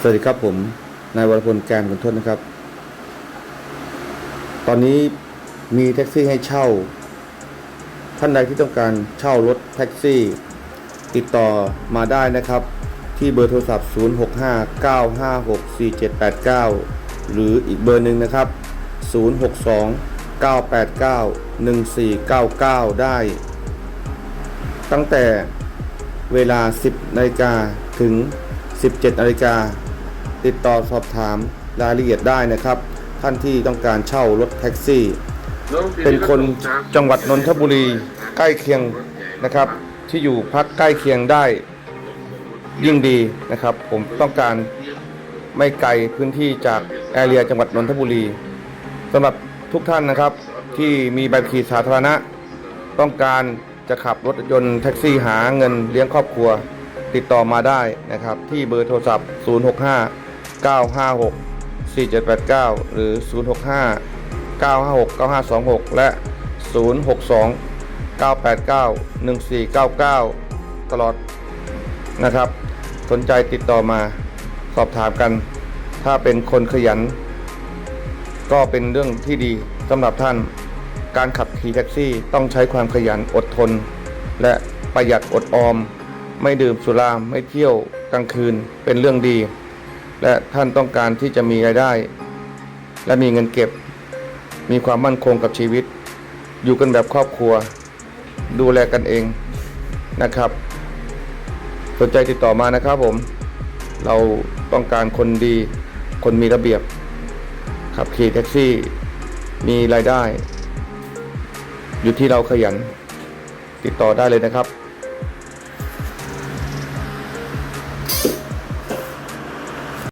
สวัสดีครับผมนายวรพลแกนขุนทศนะครับ ตอนนี้มีแท็กซี่ให้เช่า ท่านใดที่ต้องการเช่ารถแท็กซี่ ติดต่อมาได้นะครับ ที่เบอร์โทรศัพท์ 0659564789 หรืออีกเบอร์หนึ่งนะครับ 062-989-1499 ได้ ตั้งแต่เวลา 10นาฬิกาถึง 17นาฬิกา ติดต่อสอบถามรายละเอียดได้นะครับ ท่านที่ต้องการเช่ารถแท็กซี่ เป็นคนจังหวัดนนทบุรีใกล้เคียงนะครับ ที่อยู่พักใกล้เคียงได้ยิ่งดีนะครับ ผมต้องการไม่ไกลพื้นที่จากแอเรียจังหวัดนนทบุรีสำหรับทุกท่านนะครับที่มีใบขับขี่สาธารณะ ต้องการจะขับรถยนต์แท็กซี่หาเงินเลี้ยงครอบครัว ติดต่อมาได้นะครับ ที่เบอร์โทรศัพท์ 065 956 4789 หรือ 065 956 9526 และ 062 989 1499 ตลอดนะครับ สนใจติดต่อมาสอบถามกัน ถ้าเป็นคนขยัน ก็เป็นเรื่องที่ดีสำหรับท่าน การขับขี่แท็กซี่ต้องใช้ความขยันอดทน และประหยัดอดออม ไม่ดื่มสุราไม่เที่ยวกลางคืนเป็นเรื่องดี และท่านต้องการที่จะมีรายได้ และมีเงินเก็บ มีความมั่นคงกับชีวิต อยู่กันแบบครอบครัว ดูแลกันเองนะครับ สนใจติดต่อมานะครับผม เราต้องการคนดี คนมีระเบียบ ขับขี่แท็กซี่ มีรายได้ อยู่ที่เราขยัน ติดต่อได้เลยนะครับ